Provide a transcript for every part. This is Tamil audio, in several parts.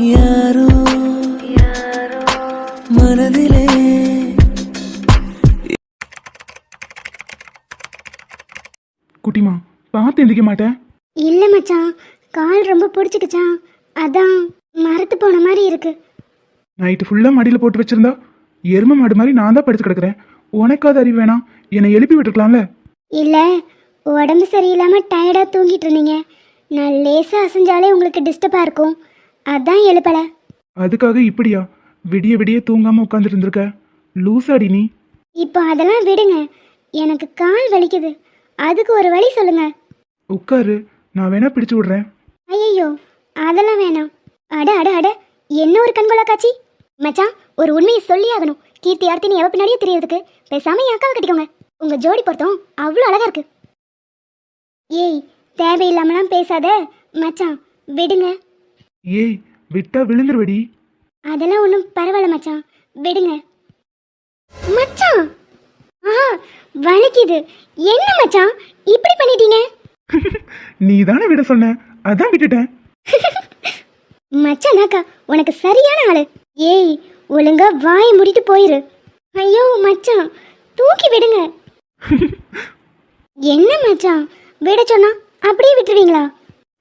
யாரோ மனதிலே குட்டிமா பார்த்து எந்திக்க மாட்டேன் இல்லை மச்சான் கால் ரொம்ப பிடிச்சிக்கிச்சான். அதான் மரத்து போன மாதிரி இருக்கு. நைட்டு ஃபுல்லாக மடியில் போட்டு வச்சிருந்தா எரும மாடு மாதிரி நான் தான் படுத்து கிடக்குறேன். உனக்காவது அறிவு வேணாம் என்னை எழுப்பி விட்டுருக்கலாம்ல? இல்லை உடம்பு சரியில்லாமல் டயர்டாக தூங்கிட்டு இருந்தீங்க. நான் லேசாக அசைஞ்சாலே உங்களுக்கு டிஸ்டர்பாக இருக்கும். அதான் எழுப்பலை. அதுக்காக இப்படியா? விடிய விடிய தூங்காம உட்காந்துட்டு இருந்திருக்க. லூசாடி நீ. இப்போ அதெல்லாம் விடுங்க. எனக்கு கால் வலிக்குது. அதுக்கு ஒரு வழி சொல்லுங்க. உட்காரு. நான் வேணா பிடிச்சு விடுறேன். ஐயோ அதெல்லாம் வேணாம். அட அட அட. என்ன ஒரு கண்கொள்ளா காட்சி மச்சான் ஒரு உண்மையை சொல்லி ஆகணும். கீர்த்தி ஆர்த்தினி எவ பின்னாடியே தெரியறதுக்கு. பேசாம என் அக்காவை கட்டிக்கோங்க. உங்க ஜோடி பொருத்தம் அவ்வளோ அழகா இருக்கு. ஏய் தேவையில்லாமலாம் பேசாத. மச்சான் விடுங்க. ஏய் விட்டா விழுந்துருவடி. அதெல்லாம் ஒன்றும் பரவாயில்ல மச்சான். விடுங்க. மச்சான்! ஆ வலிக்குது என்ன மச்சான்? இப்படி பண்ணிட்டீங்க? நீ தானே விட சொன்ன. அதான் விட்டுட்டேன். மச்சான் தாக்கா உனக்கு சரியான ஆளு. ஏய் ஒழுங்கா வாயை மூடிட்டு போயிரு. ஐயோ மச்சான் தூக்கி விடுங்க. என்ன மச்சான்? விட சொன்னா அப்படியே விட்டுருவீங்களா?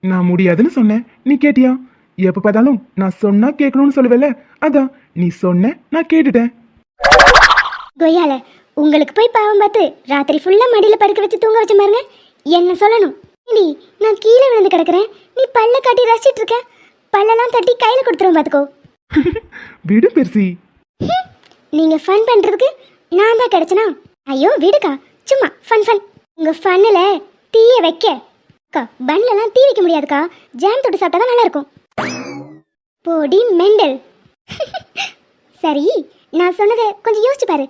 நான் முடியாதுன்னு சொன்னேன். நீ கேட்டியா? எப்ப பார்த்தாலும் நான் சொன்னா கேட்கணும்னு சொல்லுவேல அதான் நீ சொன்ன நான் கேட்டுட்டேன். கொய்யால உங்களுக்கு போய் பாவம் பார்த்து ராத்திரி ஃபுல்லா மடியில படுக்க வச்சு தூங்க வச்ச பாருங்க. என்ன சொல்லணும்? ஏண்டி நான் கீழே விழுந்து கிடக்குறேன். நீ பல்ல காட்டி ரசிச்சிட்டு இருக்க. பல்லெல்லாம் தட்டி கையில கொடுத்துருவோம் பாத்துக்கோ. விடு பெருசி. நீங்க ஃபன் பண்றதுக்கு நான் தான் கிடைச்சனா? ஐயோ விடுக்கா. சும்மா ஃபன் ஃபன் உங்க ஃபன்னுல தீய வைக்க. அக்கா பன்லலாம் தீ வைக்க முடியாதுக்கா. ஜாம் தொட்டு சாப்பிட்டா தான் நல்லா இருக்கும் போடி மெண்டல். சரி நான் சொன்னதை கொஞ்சம் யோசிச்சு பாரு.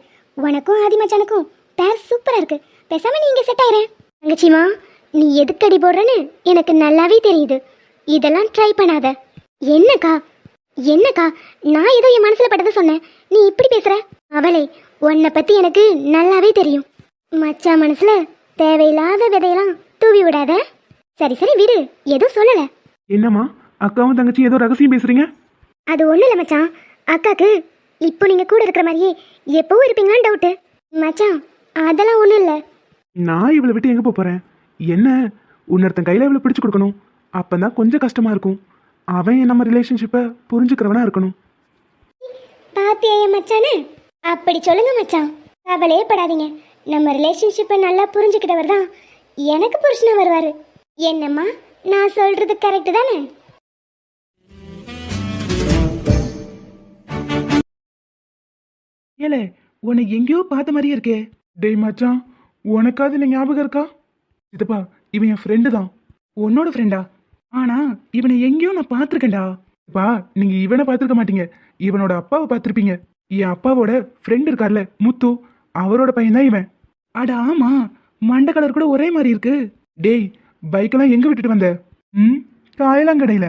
உனக்கும் ஆதிமச்சானுக்கும் பேர் சூப்பராக இருக்கு. பேசாம இங்கே செட் ஆயிரேன் தங்கச்சிமா நீ எதுக்கு அடி போடுறேன்னு எனக்கு நல்லாவே தெரியுது. இதெல்லாம் ட்ரை பண்ணாத. என்னக்கா? என்னக்கா? நான் ஏதோ என் மனசில் பட்டதை சொன்னேன். நீ இப்படி பேசுகிற அவளே உன்னை பற்றி எனக்கு நல்லாவே தெரியும். மச்சான் மனசில் தேவையில்லாத விதையெல்லாம் தூவி விடாத. சரி சரி விடு. எதுவும் சொல்லலை. என்னம்மா? அக்காவும் தங்கச்சி ஏதோ ரகசியம் பேசுறீங்க? அது ஒண்ணும் இல்ல மச்சான். அக்காக்கு இப்போ நீங்க கூட இருக்கிற மாதிரியே எப்பவும் இருப்பீங்களான்னு டவுட்டு மச்சான் அதெல்லாம் ஒண்ணும் இல்ல. நான் இவளை விட்டு எங்க போப் போறேன்? என்ன? உன்னொருத்தன் கையில இவளை பிடிச்சு கொடுக்கணும். அப்பதான் கொஞ்சம் கஷ்டமா இருக்கும். அவன் நம்ம ரிலேஷன்ஷிப்பை புரிஞ்சுக்கிறவனா இருக்கணும். பாத்தியா என் மச்சானே? அப்படி சொல்லுங்க மச்சான். கவலையே படாதீங்க. நம்ம ரிலேஷன்ஷிப்பை நல்லா புரிஞ்சுக்கிட்டவர் தான் எனக்கு புருஷனா வருவாரு. என்னம்மா? நான் சொல்றது கரெக்டு தானே? ஏலே உன்னை எங்கேயோ பார்த்த மாதிரியே இருக்கே. டேய் மச்சான் உனக்காவது இந்த ஞாபகம் இருக்கா? சித்தப்பா இவன் என் ஃப்ரெண்டு தான். உன்னோட ஃப்ரெண்டா ஆனா இவனை எங்கேயோ நான் பார்த்துருக்கேன்டா. பா நீங்க இவனை பார்த்துருக்க மாட்டீங்க. இவனோட அப்பாவை பார்த்துருப்பீங்க. என் அப்பாவோட ஃப்ரெண்ட் இருக்கார்ல முத்து. அவரோட பையன் தான் இவன். அட ஆமா. மண்டை கலர் கூட ஒரே மாதிரி இருக்கு. டேய் பைக்கெல்லாம் எங்க விட்டுட்டு வந்த? ம்? காயலாங்கடையில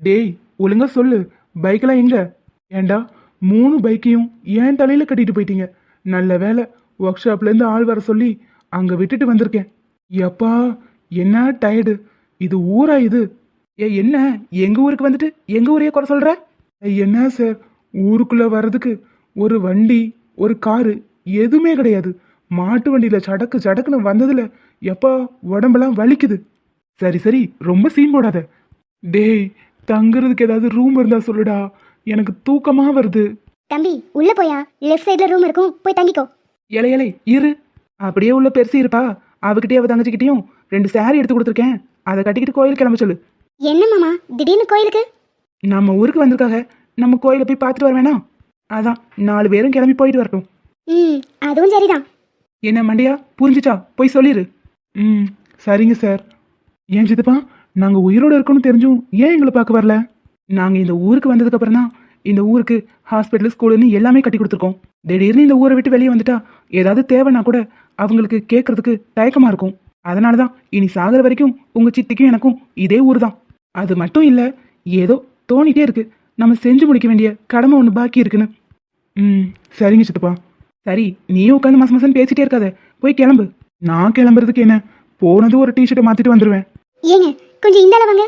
டேய் ஒழுங்கா சொல்லு. பைக்கெல்லாம் எங்க? ஏண்டா மூணு பைக்கையும் ஏன் தலையில் கட்டிட்டு போயிட்டீங்க. நல்ல வேலை ஒர்க் ஷாப்லேருந்து ஆள் வர சொல்லி அங்கே விட்டுட்டு வந்திருக்கேன். எப்பா என்ன டயர்டு இது ஊரா இது? ஏ என்ன? எங்கள் ஊருக்கு வந்துட்டு எங்கள் ஊரையே குறை சொல்கிற என்ன சார் ஊருக்குள்ளே வர்றதுக்கு ஒரு வண்டி ஒரு காரு எதுவுமே கிடையாது. மாட்டு வண்டியில் சடக்கு சடக்குன்னு வந்ததில் எப்பா உடம்பெல்லாம் வலிக்குது. சரி சரி ரொம்ப சீன் போடாத. டேய் தங்குறதுக்கு ஏதாவது ரூம் இருந்தால் சொல்லுடா. எனக்கு தூக்கமா வருது. தம்பி உள்ள போயா? லெஃப்ட் சைடுல ரூம் இருக்கும். போய் தங்கிக்கோ. இலை இலை இரு. அப்படியே உள்ள பெருசு இருப்பா. அவகிட்டயும் அவ தங்கச்சிக்கிட்டையும் ரெண்டு saree எடுத்து கொடுத்துருக்கேன். அதை கட்டிக்கிட்டு கோயில் கிளம்ப சொல்லு. என்ன மாமா? திடீர்னு கோயிலுக்கு? நம்ம ஊருக்கு வந்திருக்காக. நம்ம கோயிலை போய் பார்த்துட்டு வர வேணாம் அதான் நாலு பேரும் கிளம்பி போயிட்டு வரட்டும். ம் அதுவும் சரிதான். என்ன மண்டையா? புரிஞ்சுச்சா? போய் சொல்லிடு ம் சரிங்க சார். ஏன் சித்தப்பா நாங்கள் உயிரோடு இருக்கோம்னு தெரிஞ்சும் ஏன் எங்களை பார்க்க வரல? நாங்கள் இந்த ஊருக்கு வந்ததுக்கு அப்புறம் தான் இந்த ஊருக்கு ஹாஸ்பிட்டல் ஸ்கூலுன்னு எல்லாமே கட்டி கொடுத்துருக்கோம். திடீர்னு இந்த ஊரை விட்டு வெளியே வந்துட்டா ஏதாவது தேவைன்னா கூட அவங்களுக்கு கேட்கறதுக்கு தயக்கமாக இருக்கும். அதனால தான் இனி சாகிற வரைக்கும் உங்கள் சித்திக்கும் எனக்கும் இதே ஊர் தான் அது மட்டும் இல்லை ஏதோ தோணிட்டே இருக்கு. நம்ம செஞ்சு முடிக்க வேண்டிய கடமை ஒன்று பாக்கி இருக்குன்னு. ம் சரிங்க சித்தப்பா. சரி நீயும் உட்காந்து மாசம் மாசம் பேசிட்டே இருக்காத. போய் கிளம்பு. நான் கிளம்புறதுக்கு என்ன? போனது ஒரு டிஷர்ட்டை மாத்திட்டு வந்துடுவேன் ஏங்க கொஞ்சம் இந்தால வாங்க.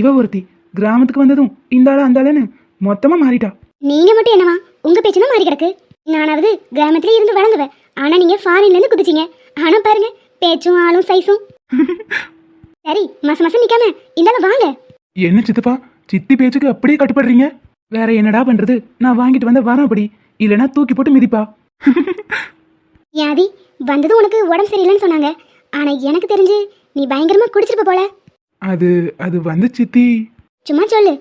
இவ ஒருத்தி. கிராமத்துக்கு வந்ததும் இந்த ஆளு அந்த ஆளுன்னு மொத்தமா மாறிட்டா. நீங்க மட்டும் என்னவா உங்க பேச்சு தான் மாறி கிடக்கு. நானாவது கிராமத்துல இருந்து வளர்ந்துவேன் ஆனா நீங்க ஃபாரின்ல இருந்து குதிச்சீங்க. ஆனா பாருங்க பேச்சும் ஆளும் சைஸும் சரி மச மசம் நிக்காம இந்தால வாங்க. என்ன சித்தப்பா சித்தி பேச்சுக்கு அப்படியே கட்டுப்படுறீங்க? வேற என்னடா பண்றது? நான் வாங்கிட்டு வந்த வரேன் அப்படி. இல்லைன்னா தூக்கி போட்டு மிதிப்பா. யாதி வந்ததும் உனக்கு உடம்பு சரியில்லைன்னு சொன்னாங்க. ஆனா எனக்கு தெரிஞ்சு நீ பயங்கரமா குடிச்சிருப்ப போல. அது அது வந்து சித்தி சும்மா சொல்லு.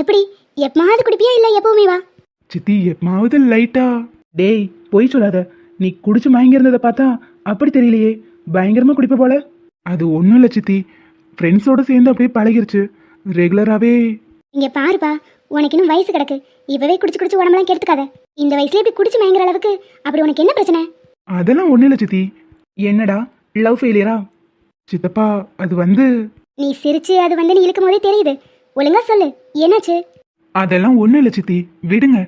எப்படி? எப்பமாவது குடிப்பியா இல்ல எப்பவுமே வா. சித்தி எப்பமாவது லைட்டா டேய் பொய் சொல்லாத. நீ குடிச்சு மயங்கி இருந்ததை பார்த்தா அப்படி தெரியலையே. பயங்கரமா குடிப்ப போல. அது ஒன்றும் இல்லை சித்தி. ஃப்ரெண்ட்ஸோட சேர்ந்து அப்படியே பழகிருச்சு. ரெகுலராகவே இங்க பாருப்பா. உனக்கு இன்னும் வயசு கிடக்கு. இப்பவே குடிச்சு குடிச்சு உடம்பெல்லாம் கெடுத்துக்காத. இந்த வயசுல இப்படி குடிச்சு மயங்குற அளவுக்கு அப்படி உனக்கு என்ன பிரச்சனை? அதெல்லாம் ஒன்றும் இல்லை சித்தி. என்னடா? லவ் ஃபெயிலியரா சித்தப்பா அது வந்து நீ சிரிச்சு அது வந்து நீ இழுக்கும் போதே தெரியுது. ஒழுங்கா சொல்லு. என்னாச்சு? அதெல்லாம் ஒன்றும் இல்லை சித்தி. விடுங்க.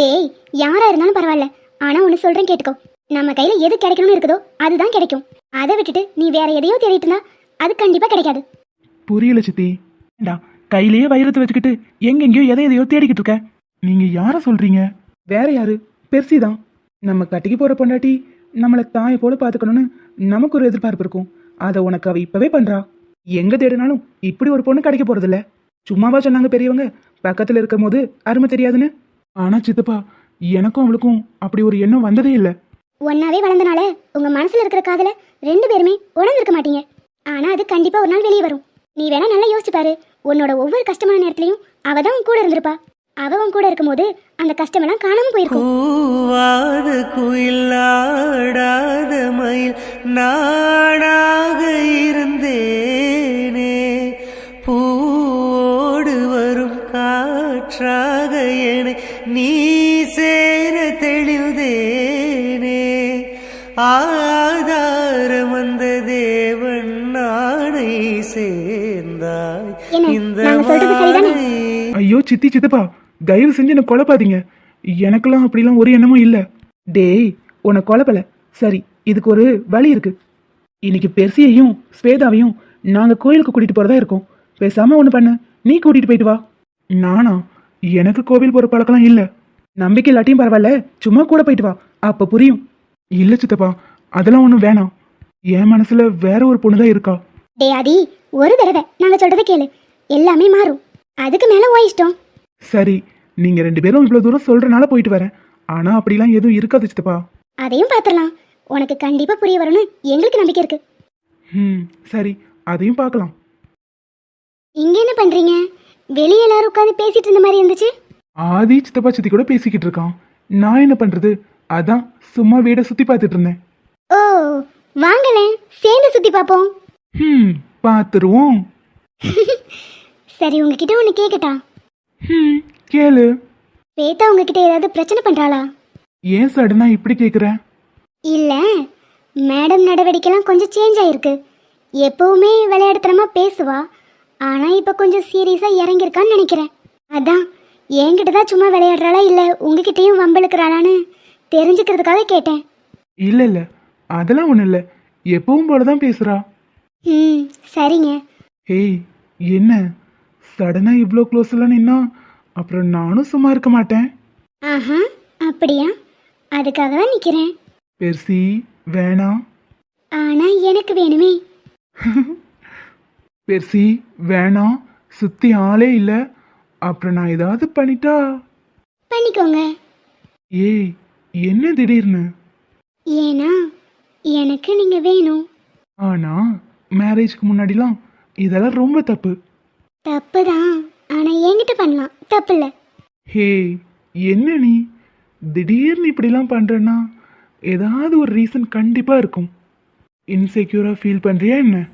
டேய் யாரா இருந்தாலும் பரவாயில்ல. ஆனா ஒன்னு சொல்றேன் கேட்டுக்கோ. நம்ம கையில எது கிடைக்கணும்னு இருக்குதோ அதுதான் கிடைக்கும். அதை விட்டுட்டு நீ வேற எதையோ தேடிட்டு இருந்தா அது கண்டிப்பா கிடைக்காது. புரியல சித்தி. ஏண்டா கையிலேயே வைரத்தை வச்சுக்கிட்டு எங்கெங்கேயோ எதை எதையோ தேடிக்கிட்டு இருக்க. நீங்க யார சொல்றீங்க? வேற யாரு? பெர்சி தான். நம்ம கட்டிக்கு போற பொண்டாட்டி நம்மளை தாயை போல பாத்துக்கணும்னு நமக்கு ஒரு எதிர்பார்ப்பு இருக்கும். அதை உனக்கு அவ இப்பவே பண்றா. எங்க தேடினாலும் இப்படி ஒரு பொண்ணு கிடைக்க போறதில்ல. சும்மாவா சொன்னாங்க பெரியவங்க? பக்கத்துல இருக்கும் போது அருமை தெரியாதுன்னு. ஆனா சித்தப்பா எனக்கும் அவளுக்கும் அப்படி ஒரு எண்ணம் வந்ததே இல்லை. ஒன்னாவே வளர்ந்தனால உங்க மனசுல இருக்கிற காதல ரெண்டு பேருமே உணர்ந்திருக்க மாட்டீங்க. ஆனா அது கண்டிப்பா ஒரு நாள் வெளியே வரும். நீ வேணா நல்லா யோசிச்சு பாரு. உன்னோட ஒவ்வொரு கஷ்டமான நேரத்துலயும் அவ தான் உன் கூட இருந்திருப்பா. அவ உன் கூட இருக்கும்போது அந்த கஷ்டமெல்லாம் காணாம போயிருக்கும். பூவாத குயிலாடாத மயில் நாடாக இருந்தேனே. என நீ சேர தெளிந்தேனே. ஆதாரம் வந்த தேவன் நாடை சேர்ந்தாய். இந்த ஐயோ சித்தி சித்தப்பா தயவு செஞ்சு என்ன குழப்பாதீங்க எனக்கெல்லாம் அப்படிலாம் ஒரு எண்ணமும் இல்லை. டேய் உன்னை குழப்பல சரி இதுக்கு ஒரு வழி இருக்கு. இன்னைக்கு பெர்சியையும் ஸ்வேதாவையும் நாங்க கோயிலுக்கு கூட்டிட்டு போறதா இருக்கோம். பேசாம ஒண்ணு பண்ணு. நீ கூட்டிட்டு போயிட்டு வா. நானா? எனக்கு கோவில் போற பழக்கம்லாம் இல்ல. நம்பிக்கை இல்லாட்டியும் பரவாயில்ல. சும்மா கூட போயிட்டு வா. அப்ப புரியும். இல்ல சித்தப்பா அதெல்லாம் ஒண்ணும் வேணாம். என் மனசுல வேற ஒரு பொண்ணு தான் இருக்கா. டே ஆதி ஒரு தடவை நாங்க சொல்றதை கேளு. எல்லாமே மாறும். அதுக்கு மேல ஓ இஷ்டம். சரி நீங்க ரெண்டு பேரும் இவ்வளவு தூரம் சொல்றனால போயிட்டு வரேன். ஆனா அப்படிலாம் எதுவும் இருக்காது சித்தப்பா. அதையும் பாத்திரலாம் உனக்கு கண்டிப்பா புரிய வரும்னு எங்களுக்கு நம்பிக்கை இருக்கு. ம் சரி அதையும் பார்க்கலாம் இங்க என்ன பண்றீங்க? வெளியே எல்லாரும் உட்காந்து பேசிட்டு இருந்த மாதிரி இருந்துச்சு. ஆதி சித்தப்பா சித்தி கூட பேசிக்கிட்டு இருக்கான். நான் என்ன பண்றது? அதான் சும்மா வீடை சுத்தி பார்த்துட்டு இருந்தேன். ஓ வாங்களேன் சேர்ந்து சுத்தி பார்ப்போம். ம் பார்த்துருவோம். சரி உங்ககிட்ட ஒன்று கேட்கட்டா ம் கேளு. ஸ்வேதா உங்ககிட்ட ஏதாவது பிரச்சனை பண்றாளா? ஏன் சடனா இப்படி கேக்குற? இல்ல மேடம் நடவடிக்கைலாம் கொஞ்சம் சேஞ்ச் ஆயிருக்கு. எப்பவுமே விளையாடுத்தனமா பேசுவா. ஆனா இப்ப கொஞ்சம் சீரியஸா இறங்கியிருக்கான்னு நினைக்கிறேன். அதான் என்கிட்ட தான் சும்மா விளையாடுறாளா இல்ல உங்ககிட்டயும் வம்பளுக்குறாளான்னு தெரிஞ்சுக்கிறதுக்காக கேட்டேன். இல்ல இல்ல. அதெல்லாம் ஒண்ணும் இல்ல. எப்பவும் போலதான் பேசுறா. ம் சரிங்க. ஏய் என்ன? சடனா இவ்வளோ க்ளோஸ் எல்லாம் நின்னா அப்புறம் நானும் சும்மா இருக்க மாட்டேன். ஆஹா அப்படியா? அதுக்காக தான் நிக்கிறேன். பெர்சி வேணாம். ஆனா எனக்கு வேணுமே. பெர்சி வேணாம் சுத்தி ஆளே இல்ல. அப்புறம் நான் ஏதாவது பண்ணிட்டா? பண்ணிக்கோங்க. ஏய் என்ன திடீர்னு? ஏன்னா எனக்கு நீங்க வேணும். ஆனா மேரேஜ்க்கு முன்னாடிலாம் இதெல்லாம் ரொம்ப தப்பு. தப்பு தான் ஆனா என்கிட்ட பண்ணலாம். தப்பு இல்லை. ஹே என்ன நீ? திடீர்னு இப்படிலாம் பண்றேன்னா ஏதாவது ஒரு ரீசன் கண்டிப்பா இருக்கும். இன்செக்யூரா ஃபீல் பண்றியா என்ன?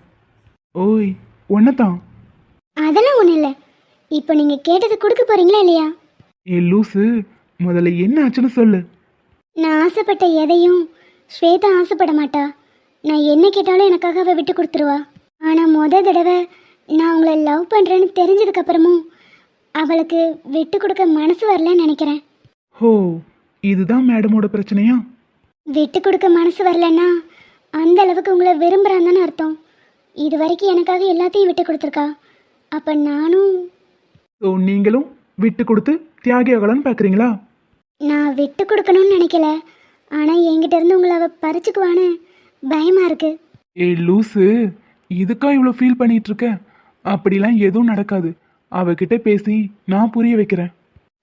ஓய் ஒன்னதான் அதெல்லாம் ஒன்றும் இல்லை. இப்போ நீங்க கேட்டது கொடுக்க போறீங்களா இல்லையா? ஏ லூசு முதல்ல என்ன ஆச்சுன்னு சொல்லு. நான் ஆசைப்பட்ட எதையும் ஸ்வேதா ஆசைப்பட மாட்டா. நான் என்ன கேட்டாலும் எனக்காக அவ விட்டு கொடுத்துருவா. ஆனா முத தடவை நான் உங்களை லவ் பண்றேன்னு தெரிஞ்சதுக்கு அப்புறமும் அவளுக்கு விட்டு கொடுக்க மனசு வரலன்னு நினைக்கிறேன். ஹோ இதுதான் மேடமோட பிரச்சனையா? விட்டு கொடுக்க மனசு வரலன்னா அந்த அளவுக்கு உங்களை விரும்புறான்னு அர்த்தம். இது வரைக்கும் எனக்காக எல்லாத்தையும் விட்டு கொடுத்துருக்கா. அப்ப நானும் ஸோ நீங்களும் விட்டு கொடுத்து தியாகி ஆகலான்னு பார்க்குறீங்களா நான் விட்டு கொடுக்கணும்னு நினைக்கல. ஆனால் என்கிட்ட இருந்து உங்களை அவ பறிச்சுக்குவான்னு பயமாக இருக்கு. ஏய் லூசு இதுக்கா இவ்வளோ ஃபீல் பண்ணிட்டு இருக்க? அப்படிலாம் எதுவும் நடக்காது. அவகிட்ட பேசி நான் புரிய வைக்கிறேன்.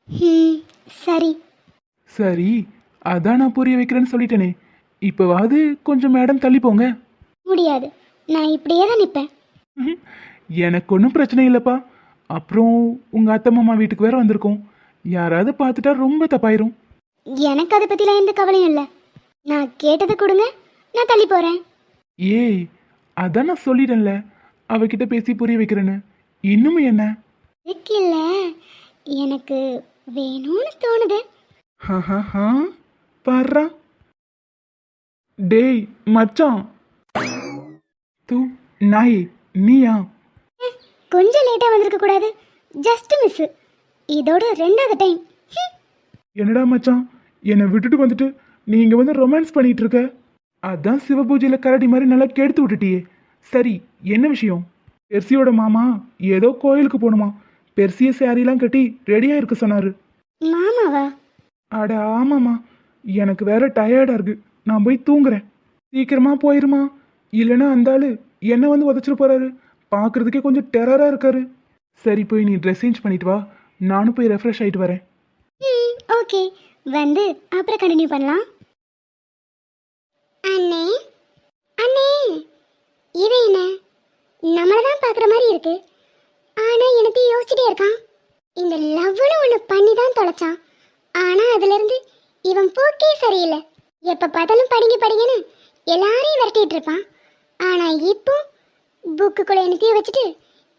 ம் சரி. சரி அதான் நான் புரிய வைக்கிறேன்னு சொல்லிட்டேனே. இப்போவாது கொஞ்சம் மேடம் தள்ளி போங்க. முடியாது. நான் இப்படியே தான் நிற்பேன். எனக்கு ஒன்றும் பிரச்சனை இல்லைப்பா. அப்புறம் உங்கள் அத்தை மாமா வீட்டுக்கு வேற வந்திருக்கோம். யாராவது பார்த்துட்டா ரொம்ப தப்பாயிரும். எனக்கு அதை பற்றிலாம் எந்த கவலையும் இல்லை. நான் கேட்டதை கொடுங்க நான் தள்ளி போகிறேன் ஏய் அதான் நான் சொல்லிட்டேன்ல. அவகிட்ட பேசி புரிய வைக்கிறேன்னு. இன்னும் என்ன? இதுக்கு இல்லை. எனக்கு வேணும்னு தோணுது. ஹஹஹா, பார்றா டேய் மச்சான். தூ நாயே நீயா? கொஞ்சம் லேட்டாக வந்திருக்க கூடாது. ஜஸ்ட் மிஸ் இதோட ரெண்டாவது டைம் என்னடா மச்சான்? என்னை விட்டுட்டு வந்துட்டு நீ இங்க வந்து ரொமான்ஸ் பண்ணிட்டு இருக்க? அதான் சிவபூஜையில கரடி மாதிரி நல்லா கெடுத்து விட்டுட்டியே. சரி என்ன விஷயம்? பெர்சியோட மாமா ஏதோ கோயிலுக்கு போகணுமா? பெர்சிய சாரிலாம் கட்டி ரெடியா இருக்க சொன்னாரு. மாமாவா? அட ஆமாம்மா. எனக்கு வேற டயர்டா இருக்கு. நான் போய் தூங்குறேன். சீக்கிரமா போயிருமா? இல்லைன்னா அந்த ஆள் என்ன வந்து உதச்சிட்டு போகிறாரு பார்க்கறதுக்கே கொஞ்சம் டெரராக இருக்காரு. சரி போய் நீ ட்ரெஸ் சேஞ்ச் பண்ணிட்டு வா. நானும் போய் ரெஃப்ரெஷ் ஆகிட்டு வரேன். ம் ஓகே வந்து அப்புறம் கண்டினியூ பண்ணலாம். அண்ணே அண்ணே! இது என்ன? நம்மளை தான் பார்க்குற மாதிரி இருக்கு. ஆனால் எனக்கு யோசிச்சுட்டே இருக்கான். இந்த லவ்னு ஒன்று பண்ணி தான் தொலைச்சான். ஆனால் அதுலேருந்து இவன் போக்கே சரியில்லை. எப்போ பார்த்தாலும் படிங்க படிங்கன்னு எல்லாரையும் விரட்டிட்டு இருப்பான். ஆனால் இப்போ புக்குக்குள்ளே என்னத்தையும் வச்சுட்டு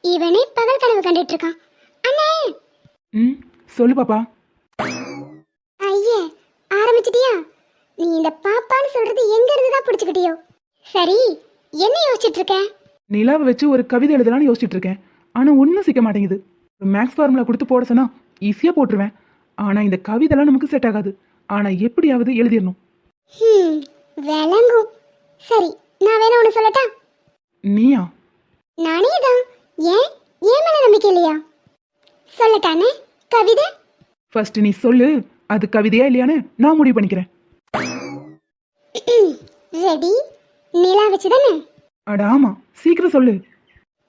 இவனே பகல் கனவு கண்டுட்டு இருக்கான். அண்ணே! ம் சொல்லு பாப்பா. ஐயே ஆரம்பிச்சிட்டியா? நீ இந்த பாப்பான்னு சொல்றது எங்க இருந்து தான் பிடிச்சுக்கிட்டியோ? சரி என்ன யோசிச்சுட்டு இருக்க நிலாவை வச்சு ஒரு கவிதை எழுதலாம்னு யோசிச்சுட்டு இருக்கேன் ஆனால் ஒன்றும் சிக்க மாட்டேங்குது. மேக்ஸ் ஃபார்முலா கொடுத்து போட சொன்னா ஈஸியாக போட்டுருவேன். ஆனால் இந்த கவிதைலாம் நமக்கு செட் ஆகாது. ஆனால் எப்படியாவது எழுதிடணும். விளங்கும். சரி நான் வேணா ஒன்று சொல்லட்டா? நீயா? நானே தான் ஏன்? ஏன் மேல நம்பிக்கை இல்லையா? சொல்லட்டானே கவிதை? ஃபர்ஸ்ட் நீ சொல்லு அது கவிதையா இல்லையான்னு நான் முடிவு பண்ணிக்கிறேன். ரெடி நிலா வச்சு தானே அட ஆமா. சீக்கிரம் சொல்லு.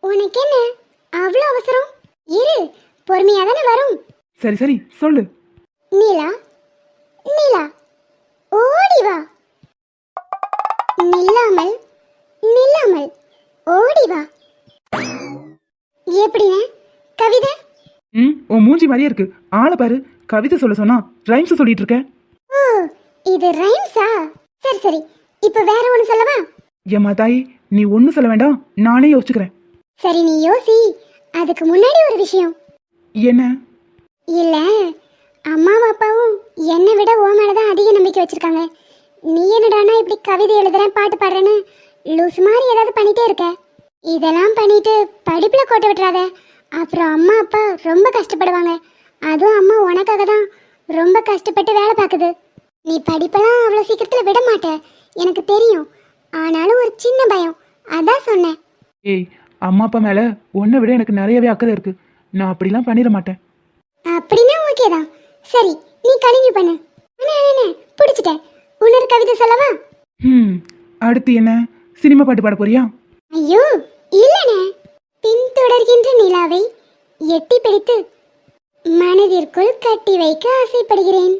உனக்கு என்ன அவ்வளோ அவசரம்? இரு பொறுமையா தானே வரும். சரி சரி சொல்லு. நீலா நீலா ஓடி வா. நில்லாமல் நில்லாமல் ஓடி வா. எப்படிங்க? கவிதை? ம் உன் மூஞ்சி மாதிரியே இருக்கு. ஆளை பாரு. கவிதை சொல்ல சொன்னா ரைம்ஸ் சொல்லிட்டு இருக்க. ஓ இது ரைம்ஸா சரி சரி. இப்போ வேற ஒன்று சொல்லவா? ஏம்மா தாயி நீ ஒன்றும் சொல்ல வேண்டாம். நானே யோசிச்சுக்கிறேன். சரி நீ யோசி. அதுக்கு முன்னாடி ஒரு விஷயம். என்ன? இல்ல அம்மாவும் அப்பாவும் என்னை விட ஓ மேல தான் அதிக நம்பிக்கை வச்சிருக்காங்க. நீ என்னடானா இப்படி கவிதை எழுதுறேன் பாட்டு பாடுறேன்னு லூஸ் மாதிரி ஏதாவது பண்ணிட்டே இருக்க? இதெல்லாம் பண்ணிட்டு படிப்புல கோட்டை விட்டுறாத. அப்புறம் அம்மா அப்பா ரொம்ப கஷ்டப்படுவாங்க. அதுவும் அம்மா உனக்காக தான் ரொம்ப கஷ்டப்பட்டு வேலை பார்க்குது. நீ படிப்பெல்லாம் அவ்வளோ சீக்கிரத்தில் விட மாட்ட. எனக்கு தெரியும். ஆனாலும் ஒரு சின்ன பயம். அதான் சொன்னேன். ஏய் அம்மா அப்பா மேல உன்னை விட எனக்கு நிறையவே அக்கறை இருக்கு. நான் அப்படிலாம் பண்ணிட மாட்டேன். அப்படின்னா ஓகே தான். சரி நீ கண்டினியூ பண்ணு. அண்ணே அண்ணே பிடிச்சிட்டேன். இன்னொரு கவிதை சொல்லவா? ம் அடுத்து என்ன? சினிமா பாட்டு பாட போறியா? ஐயோ இல்லனே. பின்தொடர்கின்ற நிலாவை எட்டி பிடித்து மனதிற்குள் கட்டி வைக்க ஆசைப்படுகிறேன்.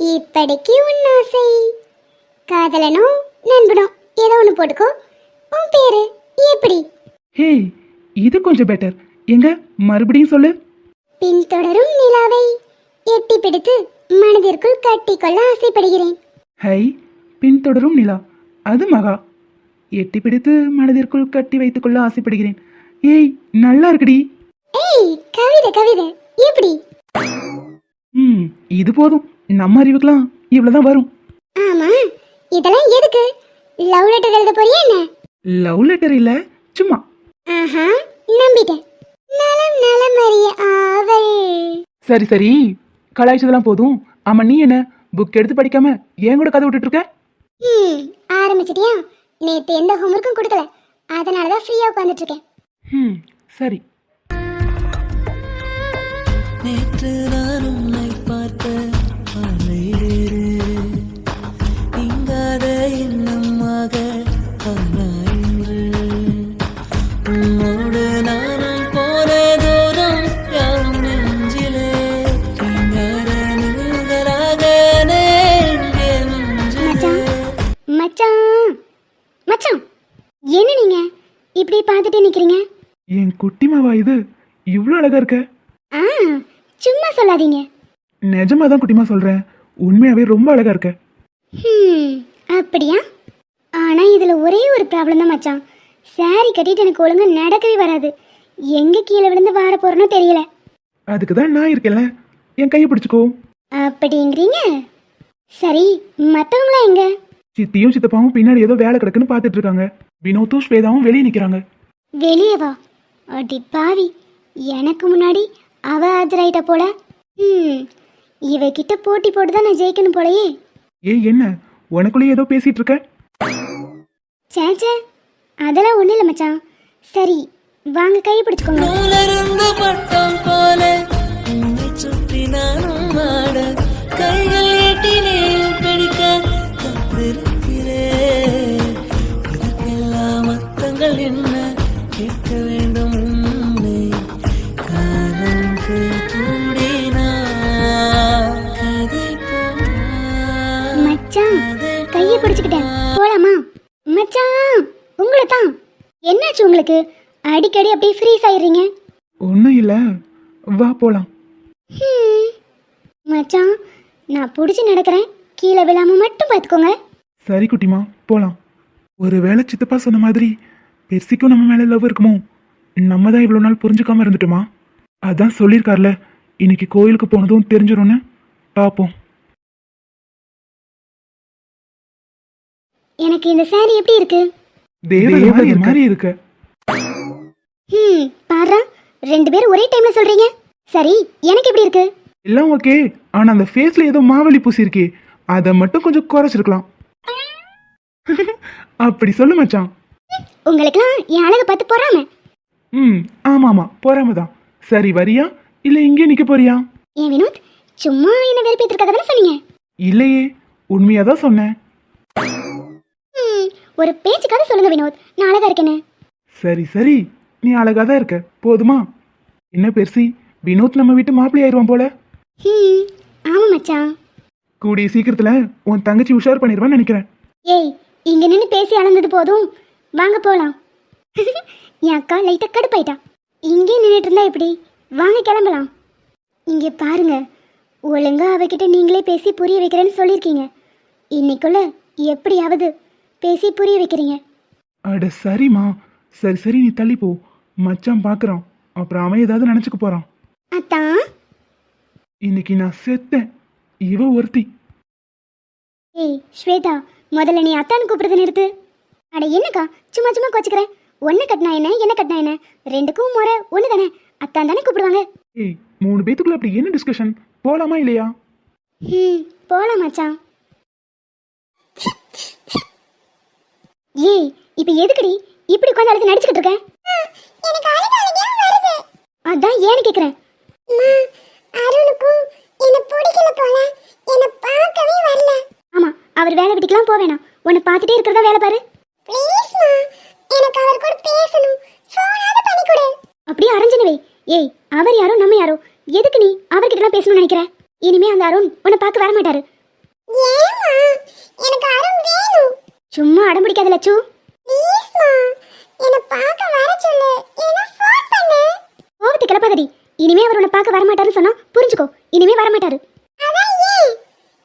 இப்படிக்கு உன் ஆசை. காதலனோ நண்பனோ ஏதோ ஒன்று போட்டுக்கோ. உன் பேரு எப்படி? ஹே இது கொஞ்சம் பெட்டர் எங்க? மறுபடியும் சொல்லு. பின்தொடரும் நிலாவை எட்டி பிடித்து மனதிற்குள் கட்டிக்கொள்ள ஆசைப்படுகிறேன். ஹை பின்தொடரும் நிலா. அது மகா. எட்டி பிடித்து மனதிற்குள் கட்டி வைத்துக் கொள்ள ஆசைப்படுகிறேன். ஏய் நல்லா இருக்குடி. ஏய் கவிதை கவிதை. எப்படி? ம் இது போதும். நம்ம அறிவுக்கெல்லாம் இவ்வளவுதான் வரும். ஆமா இதெல்லாம் எதுக்கு? லவ் லெட்டர் எழுத போறியா என்ன? லவ் லெட்டர் இல்ல சும்மா. ஆஹா நம்பிட்டேன். நலம் நலம் அறிய ஆவல். சரி சரி. கலாய்ச்சதெல்லாம் போதும். ஆமா நீ என்ன? புக் எடுத்து படிக்காம ஏன் கூட கதை விட்டுட்டு இருக்க ம் ஆரம்பிச்சிட்டியா? நேத்து எந்த ஹோம்ஒர்க்கும் கொடுக்கல. அதனால தான் ஃப்ரீயா உட்காந்துட்டு இருக்கேன் ம் சரி. நேற்று நான் தான் குட்டிமா சொல்றேன். உண்மையாவே ரொம்ப அழகா இருக்க. அப்படியா? ஆனா இதுல ஒரே ஒரு ப்ராப்ளம் தான் மச்சான். saree கட்டிட்டு எனக்கு ஒழுங்கா நடக்கவே வராது. எங்க கீழே விழுந்து வார போறேனோ தெரியல. அதுக்கு தான் நான் இருக்கேன்ல. என் கையை பிடிச்சுக்கோ. அப்படிங்கிறீங்க? சரி மத்தவங்களாம் எங்க? சித்தியும் சித்தப்பாவும் பின்னாடி ஏதோ வேலை கிடக்குன்னு பார்த்துட்டு இருக்காங்க. வினோத்தும் ஸ்வேதாவும் வெளியே நிக்கிறாங்க. வெளியே வா. அடி பாவி எனக்கு முன்னாடி அவ ஆஜராயிட்ட போல. ம் இவகிட்ட போட்டி போட்டு தான் நான் ஜெயிக்கணும் போலயே. ஏய் என்ன? உனக்குள்ளேயே ஏதோ பேசிட்டு இருக்க சேச்சே அதெல்லாம் ஒன்றும் இல்லை மச்சான். சரி வாங்க கை பிடிச்சுக்கோங்க. பட்டம் போல சுற்றி நானும் மச்சான் உங்களை தான் என்னாச்சு உங்களுக்கு? அடிக்கடி அப்படியே ஃப்ரீஸ் ஆயிடுறீங்க. ஒன்றும் இல்லை. வா ஹம். மச்சான் நான் பிடிச்சி நடக்கிறேன். கீழே விழாம மட்டும் பார்த்துக்கோங்க. சரி குட்டிமா போலாம். ஒருவேளை சித்தப்பா சொன்ன மாதிரி பெர்சிக்கும் நம்ம மேல லவ் இருக்குமோ? நம்ம தான் இவ்வளோ நாள் புரிஞ்சுக்காம இருந்துட்டோமா? அதான் சொல்லியிருக்கார்ல இன்னைக்கு கோயிலுக்கு போனதும் தெரிஞ்சிரும்னு. பார்ப்போம் எனக்கு இந்த saree எப்படி இருக்கு? தேவதை மாதிரி இருக்க. ம் பாரு ரெண்டு பேரும் ஒரே டைம்ல சொல்றீங்க. சரி எனக்கு எப்படி இருக்கு? எல்லாம் ஓகே ஆனா அந்த ஃபேஸ்ல ஏதோ மாவலி பூசி இருக்கே. அதை மட்டும் கொஞ்சம் குறைச்சிருக்கலாம். அப்படி சொல்லு மச்சான். உங்களுக்குலாம் என் அழகை பார்த்து பொறாம. ம் ஆமா ஆமா போறாம தான் சரி வரியா? இல்ல இங்கே நிக்க போறியா? ஏன் வினோத் சும்மா என்ன வெறுப்பேத்திருக்காக தானே சொன்னீங்க. இல்லையே உண்மையா தான் சொன்னேன். ஒரு பேச்சுக்காக சொல்லுங்க வினோத். நான் அழகா இருக்கேன்னு சரி சரி. நீ அழகா தான் இருக்க. போதுமா? என்ன பெருசி? வினோத் நம்ம வீட்டு மாப்பிள்ளை ஆயிடுவான் போல. ம் ஆமா மச்சான். கூடிய சீக்கிரத்துல உன் தங்கச்சி உஷார் பண்ணிடுவான்னு நினைக்கிறேன். ஏய் இங்க நின்று பேசி அளந்தது போதும். வாங்க போலாம். என் அக்கா லைட்டா கடுப்பாயிட்டா. இங்கே நின்றுட்டு இருந்தா எப்படி? வாங்க கிளம்பலாம். இங்க பாருங்க. ஒழுங்கா அவகிட்ட நீங்களே பேசி புரிய வைக்கிறேன்னு சொல்லியிருக்கீங்க. இன்னைக்குள்ள எப்படியாவது பேசி புரிய வைக்கிறீங்க. அட சரிம்மா. சரி சரி நீ தள்ளி போ. மச்சான் பார்க்கறான் அப்புறம் அவன் ஏதாவது நினச்சிக்க போறான். அத்தான் இன்னைக்கு நான் செத்தேன். இவ ஒருத்தி. ஏய் ஸ்வேதா முதல்ல நீ அத்தான்னு கூப்பிடுறத நிறுத்து. அட என்னக்கா? சும்மா சும்மா கோச்சிக்கிறேன் ஒன்று கட்டினா என்ன என்ன கட்டினா என்ன? ரெண்டுக்கும் முறை ஒன்று தானே அத்தான் தானே கூப்பிடுவாங்க. ஏய் மூணு பேத்துக்குள்ள அப்படி என்ன டிஸ்கஷன் போலாமா இல்லையா? ம் போலாம் மச்சான். ஏய் இப்போ எதுக்குடி இப்படி உட்காந்து அழுது நடிச்சுக்கிட்டு இருக்க? எனக்கு அழுக அழுகையா வருது. அதான் ஏன்னு கேக்குறேன். அருணுக்கும் என்ன பிடிக்கல போல. என்ன பார்க்கவே வரல. ஆமா அவர் வேலை விட்டுக்கலாம் வேணாம். உன்னை பார்த்துட்டே இருக்கிறதா வேலை பாரு. ப்ளீஸ் மா எனக்கு அவர் கூட பேசணும். ஃபோனாவது பண்ணி கொடு. அப்படியே அரஞ்சனவே ஏய் அவர் யாரோ நம்ம யாரோ? எதுக்கு நீ அவர்கிட்டலாம் பேசணும்னு நினைக்கிற? இனிமே அந்த அருண் உன்னை பார்க்க வர மாட்டாரு ஏமா எனக்கு அருண் வேணும். சும்மா அடம் பிடிக்காத லட்சு என்ன பார்க்க வர சொல்லு. என்ன ஃபோன் பண்ணு. கோவத்தை கிளப்பாதடி. இனிமே அவர் உன்னை பார்க்க வர மாட்டாருன்னு சொன்னா புரிஞ்சுக்கோ. இனிமே வர மாட்டாரு அதான் ஏன்?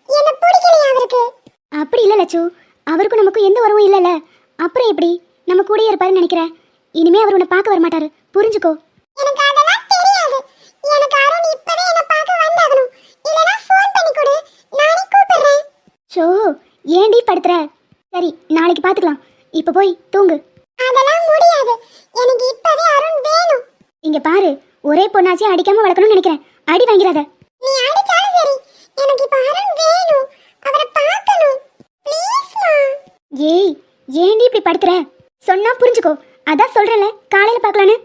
என்ன பிடிக்கலையா அவருக்கு? அப்படி இல்ல லட்சு அவருக்கும் நமக்கும் எந்த உறவும் இல்லைல்ல. அப்புறம் எப்படி? நம்ம கூடயே இருப்பாருன்னு நினைக்கிறேன். இனிமே அவர் உன்னை பார்க்க வர மாட்டாரு புரிஞ்சுக்கோ. எனக்கு அதெல்லாம் தெரியாது. எனக்கு அருண் இப்பவே என்ன பார்க்க வந்தாகணும். இல்லனா ஃபோன் பண்ணி கொடு. நானே கூப்பிடுறேன். ஷோ ஏன்டி படுத்துற? சரி நாளைக்கு பார்த்துக்கலாம் இப்போ போய் தூங்கு. அதெல்லாம் முடியாது. எனக்கு இப்பவே அருண் வேணும். இங்க பாரு ஒரே பொண்ணாச்சும் அடிக்காம வளர்க்கணும்னு நினைக்கிறேன். அடி வாங்கிறாத நீ அடிச்சாலும் சரி எனக்கு இப்ப அருண் வேணும். அவரை பார்க்கணும். ப்ளீஸ்மா ஏய் ஏன்டி இப்படி படுத்துற? சொன்னா புரிஞ்சுக்கோ. அதான் சொல்றேன்ல காலையில பார்க்கலான்னு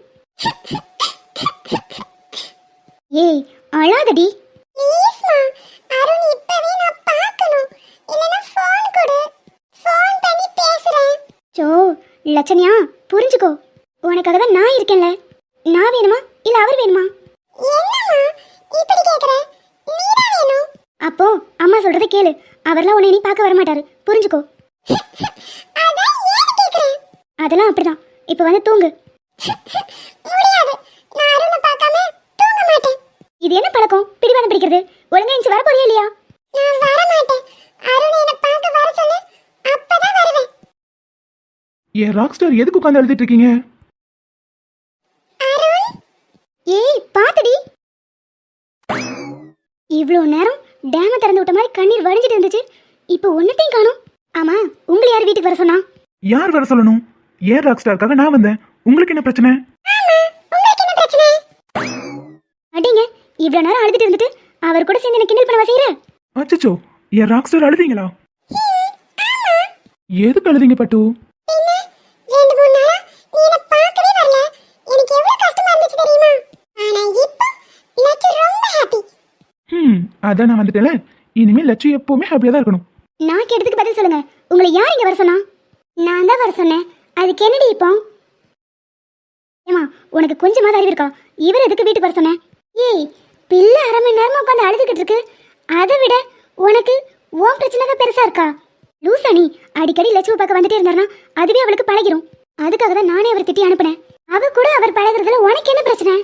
ஏய் அழாதடி. ப்ளீஸ்மா அருண் இப்பவே நான் பார்க்கணும் இல்லனா ஃபோன் கொடு. ஃபோன் பண்ணி பேசுறேன். சோ லட்சணியா புரிஞ்சுக்கோ. உனக்காக தான் நான் இருக்கேன்ல. நான் வேணுமா? இல்ல அவர் வேணுமா? என்னம்மா? இப்படி கேக்குற? நீதான் வேணும். அப்போ அம்மா சொல்றத கேளு. அவர்லாம் உன்னை நீ பார்க்க வர மாட்டாரு புரிஞ்சுக்கோ அதெல்லாம் அப்படிதான். இப்போ வந்து தூங்கு. முடியாது. நான் அருணை பார்க்காம தூங்க மாட்டேன். இது என்ன பழக்கம்? பிடிவாதம் பிடிக்கிறது. ஒழுங்கா இஞ்சி வர போறியா இல்லையா? நான் வர மாட்டேன் அருண் என்ன பார்க்க வர சொல்லு அப்பதான் வருவேன். என் ராக் ஸ்டார் எதுக்கு உட்காந்து எழுதிட்டு இருக்கீங்க? அருண் ஏய் பாத்துடி. இவ்வளோ நேரம் டேம திறந்து விட்ட மாதிரி கண்ணீர் வடிஞ்சிட்டு இருந்துச்சு. இப்போ ஒன்னத்தையும் காணும். ஆமா உங்களை யார் வீட்டுக்கு வர சொன்னா? யார் வர சொல்லணும்? ஏன் ராக் ஸ்டாருக்காக நான் வந்தேன்? உங்களுக்கு என்ன பிரச்சனை? உங்களுக்கு என்ன பிரச்சனை? அடிங்க இவ்வளோ நேரம் அழுதுட்டு இருந்துட்டு அவர் கூட சேர்ந்து என்ன கிண்டல் பண்ண வசீர அச்சச்சோ என் ராக் ஸ்டார் அழுதீங்களா? எதுக்கு அழுதீங்க பட்டு? அதான் நான் வந்துட்டேன்ல. இனிமேல் லட்சு எப்பவுமே ஹாப்பியாக தான் இருக்கணும். நான் கேட்டதுக்கு பதில் சொல்லுங்க. உங்களை யார் இங்க வர சொன்னா? நான் தான் வர சொன்னேன். அதுக்கு என்னடி இப்போ? ஏமா உனக்கு கொஞ்சமாவது அறிவு இருக்கா? இவர் எதுக்கு வீட்டுக்கு வர சொன்னேன்? ஏய் பிள்ளை அரை மணி நேரமா உட்காந்து அழுதுகிட்டு இருக்கு. அதை விட உனக்கு உன் பிரச்சனை தான் பெருசா இருக்கா? லூசனி அடிக்கடி லட்சுமி பார்க்க வந்துட்டே இருந்தாருன்னா அதுவே அவளுக்கு பழகிரும். அதுக்காக தான் நானே அவர் திட்டி அனுப்புனேன். அவ கூட அவர் பழகுறதுல உனக்கு என்ன பிரச்சனை?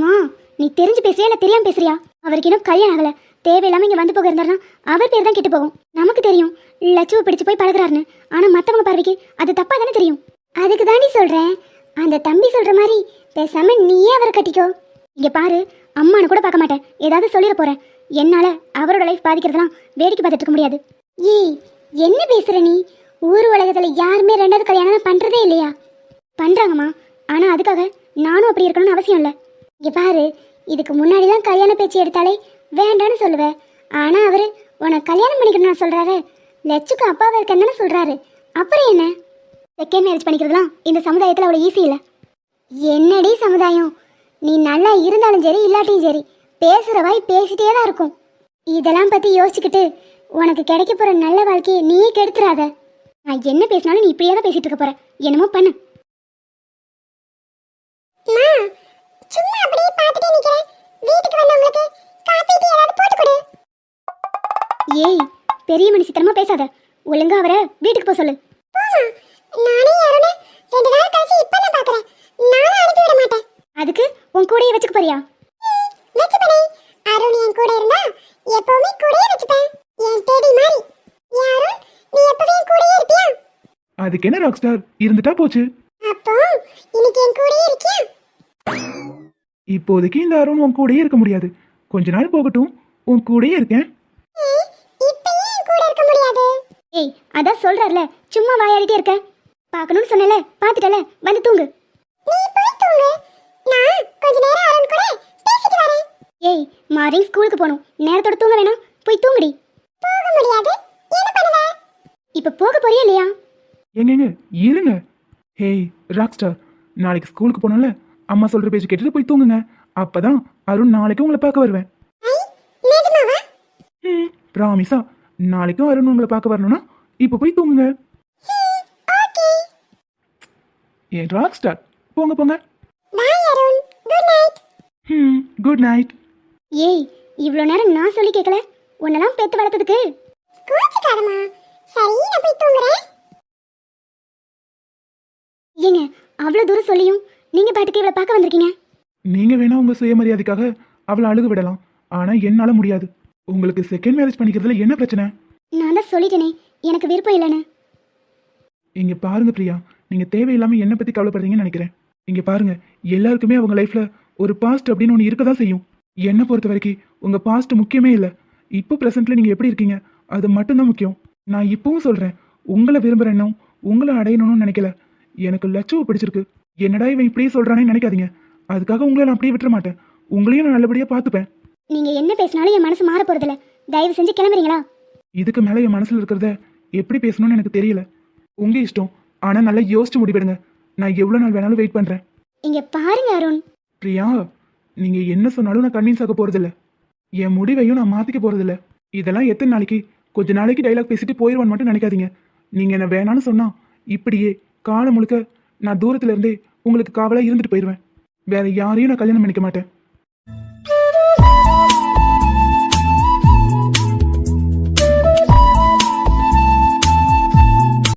மா நீ தெரிஞ்சு பேசுறியா இல்ல தெரியாம பேசுறியா? அவருக்கு இன்னும் கல்யாணம் ஆகல. தேவையில்லாம இங்க வந்து போக இருந்தாருன்னா அவர் பேர் தான் கெட்டு போகும். நமக்கு தெரியும். லட்சுவை பிடிச்சு போய் பழகுறாருன்னு. ஆனா மத்தவங்க பார்வைக்கு அது தப்பா தானே தெரியும். அதுக்கு தாண்டி சொல்றேன். அந்த தம்பி சொல்ற மாதிரி பேசாம நீயே அவரை கட்டிக்கோ. இங்க பாரு அம்மானு கூட பார்க்க மாட்டேன். ஏதாவது சொல்லிட போறேன். என்னால அவரோட லைஃப் பாதிக்கிறதெல்லாம் வேடிக்கை பார்த்துட்டு இருக்க முடியாது. ஏய் என்ன பேசுற நீ? ஊர் உலகத்துல யாருமே ரெண்டாவது கல்யாணம் பண்றதே இல்லையா? பண்றாங்கம்மா. ஆனா அதுக்காக நானும் அப்படி இருக்கணும்னு அவசியம் இல்லை. இங்க பாரு இதுக்கு முன்னாடி தான் கல்யாண பேச்சு எடுத்தாலே வேண்டான்னு சொல்லுவேன் ஆனா அவரு உன்னை கல்யாணம் பண்ணிக்கணும்னு சொல்றாரு. லட்சுக்கு அப்பாவை இருக்கன்னு சொல்றாரு. அப்புறம் என்ன? செகண்ட் மேரேஜ் பண்ணிக்கிறதுலாம் இந்த சமுதாயத்துல அவ்வளோ ஈஸி இல்லை. என்னடி சமுதாயம்? நீ நல்லா இருந்தாலும் சரி இல்லாட்டியும் சரி பேசுற வாய் பேசிட்டே தான் இருக்கும். இதெல்லாம் பத்தி யோசிச்சுக்கிட்டு உனக்கு கிடைக்க போற நல்ல வாழ்க்கையை நீயே கெடுத்துறாத. நான் என்ன பேசினாலும் நீ இப்படியே தான் பேசிட்டு இருக்க போற. என்னமோ பண்ணு. சும்மா அப்படியே பார்த்துட்டே நிக்கிறேன். வீட்டுக்கு வந்தவங்களுக்கு காப்பி டீ ஏதாவது போட்டு கொடு. ஏய் பெரிய மனுஷத்தனமா பேசாத. ஒழுங்கா அவரை வீட்டுக்கு போக சொல்லு. நானே அருண் ரெண்டு நாள் கழிச்சு இப்ப பாக்குறேன். நானும் அனுப்பி விட மாட்டேன். அதுக்கு உன் கூடயே வச்சுக்க போறியா? வச்சுப்பனே அருண் என் கூட இருந்தா எப்பவுமே கூடயே வச்சுப்பேன் என் டெடி மாதிரி யாரும் நீ எப்பவே என் கூடயே இருப்பியா அதுக்கு என்ன ராக் ஸ்டார் இருந்துட்டா போச்சு? அப்போ இன்னைக்கு என் கூடயே இருக்கியா? இப்போதைக்கு இந்த அருண் உன் கூடயே இருக்க முடியாது. கொஞ்ச நாள் போகட்டும் உன் கூடயே இருக்கேன். இப்பயே என் கூட இருக்க முடியாது. ஏய் அதான் சொல்றாருல சும்மா வாயாடிட்டே இருக்க. பார்க்கணும்னு சொன்னல பார்த்துட்டல வந்து தூங்கு. நீ போய் தூங்கு. நான் கொஞ்ச நேரம் அருண் கூட பேசிட்டு வரேன். ஏய் மார்னிங் ஸ்கூலுக்கு போகணும். நேரத்தோட தூங்க வேணாம். போய் தூங்குடி. போக முடியாது. என்ன பண்ணுவ? இப்ப போக போறியா இல்லையா? எங்கங்க? இருங்க. ஹேய் ராக் ஸ்டார் நாளைக்கு ஸ்கூலுக்கு போனோம்ல. அம்மா சொல்ற பேச்சு கேட்டுட்டு போய் தூங்குங்க. அப்பதான் அருண் நாளைக்கு உங்களை பார்க்க வருவேன். ம் ப்ராமிஸா நாளைக்கும் அருண் உங்களை பார்க்க வரணும்னா இப்போ போய் தூங்குங்க. ஓகே ஏன் ராக் ஸ்டார் போங்க போங்க. பை அருண் குட் நைட் ம் குட் நைட் ஏய் இவ்வளோ நேரம் நான் சொல்லி கேட்கல உன்னெல்லாம் பெத்து வளர்த்ததுக்கு. கோச்சுக்காதம்மா. சரி நான் போய் தூங்குறேன். ஏங்க அவ்வளோ தூரம் சொல்லியும் நீங்க பாட்டுக்கு இவளை பார்க்க வந்திருக்கீங்க? நீங்க வேணா உங்க சுயமரியாதைக்காக அவளை அழுக விடலாம். ஆனா என்னால முடியாது. உங்களுக்கு செகண்ட் மேரேஜ் பண்ணிக்கிறதுல என்ன பிரச்சனை? நான் தான் சொல்லிட்டேனே எனக்கு விருப்பம் இல்லைன்னு. இங்க பாருங்க பிரியா நீங்க தேவையில்லாம என்ன பத்தி கவலைப்படுறீங்கன்னு நினைக்கிறேன். இங்க பாருங்க எல்லாருக்குமே அவங்க லைஃப்ல ஒரு பாஸ்ட் அப்படின்னு ஒன்று இருக்க தான் செய்யும். என்னை பொறுத்த வரைக்கும் உங்க பாஸ்ட் முக்கியமே இல்லை. இப்போ ப்ரெசென்ட்ல நீங்க எப்படி இருக்கீங்க அது மட்டும்தான் முக்கியம். நான் இப்பவும் சொல்றேன் உங்களை விரும்புறேனோ உங்களை அடையணும்னு நினைக்கல. எனக்கு லட்சுவ பிடிச்சிருக்கு. என்னடா இவன் இப்படியே சொல்றானே நினைக்காதீங்க. அதுக்காக உங்களை நான் அப்படியே விட்டுற மாட்டேன். உங்களையும் நான் நல்லபடியா பார்த்துப்பேன். நீங்க என்ன பேசினாலும் என் மனசு மாற போறதில்ல. தயவு செஞ்சு கிளம்புறீங்களா? இதுக்கு மேல என் மனசுல இருக்கிறத எப்படி பேசணும்னு எனக்கு தெரியல. உங்க இஷ்டம். ஆனா நல்லா யோசிச்சு முடிவெடுங்க. நான் எவ்வளவு நாள் வேணாலும் வெயிட் பண்றேன். இங்க பாருங்க அருண். பிரியா நீங்க என்ன சொன்னாலும் நான் கன்வின்ஸ் ஆக போறதில்ல. என் முடிவையும் நான் மாத்திக்க போறதில்ல. இதெல்லாம் எத்தனை நாளைக்கு? கொஞ்ச நாளைக்கு டைலாக் பேசிட்டு போயிடுவான்னு மட்டும் நினைக்காதீங்க. நீங்க என்ன வேணாம்னு சொன்னா இப்படியே காலம் முழுக்க நான் தூரத்துல இருந்தே உங்களுக்கு காவலா இருந்துட்டு போயிடுவேன் வேற யாரையும் நான் கல்யாணம் பண்ணிக்க மாட்டேன்.